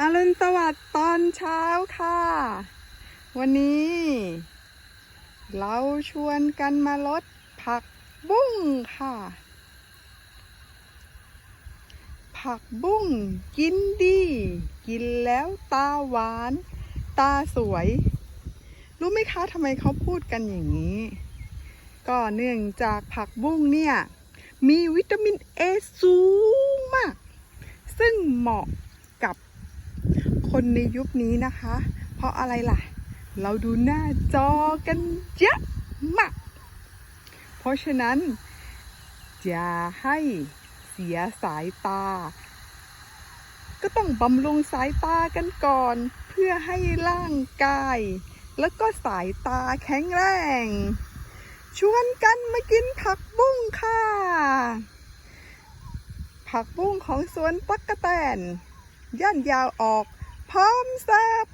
อรุณสวัสดิ์ตอนเช้าค่ะ วันนี้ เราชวนกันมาลดผักบุ้งค่ะ ผักบุ้งกินดี กินแล้วตาหวาน ตาสวย รู้ไหมคะทำไมเขาพูดกันอย่างนี้ ก็เนื่องจากผักบุ้งเนี่ย มีวิตามินเอสูงมาก ซึ่งเหมาะกับ คนในยุคนี้นะคะ เพราะอะไรล่ะ เราดูหน้าจอกันเยอะมาก เพราะฉะนั้น อย่าให้เสียสายตา ก็ต้องบำรุงสายตากันก่อน เพื่อให้ร่างกาย แล้วก็สายตาแข็งแรง ชวนกันมากินผักบุ้งค่ะ ผักบุ้งของสวนตักกะแตนย่านยาวออก Palms there,